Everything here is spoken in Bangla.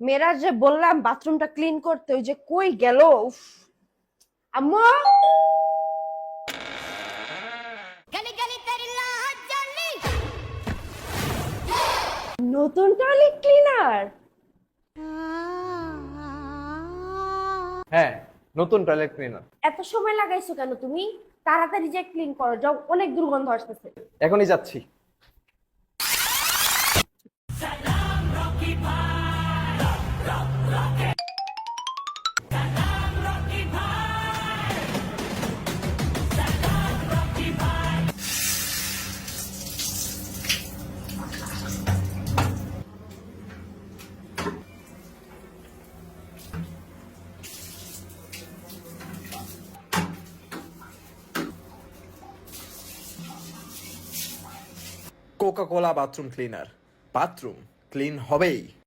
মেয়েরা যে বললাম বাথরুমটা ক্লিন করতে ওই যে কই গেল? আম্মু? নতুন টয়লেট ক্লিনার? হ্যাঁ নতুন টয়লেট ক্লিনার। এত সময় লাগাইছো কেন তুমি? তাড়াতাড়ি যে ক্লিন করো যাও অনেক দুর্গন্ধ আসতেছে। এখনই যাচ্ছি। Coca Cola bathroom cleaner. Bathroom clean হবেই।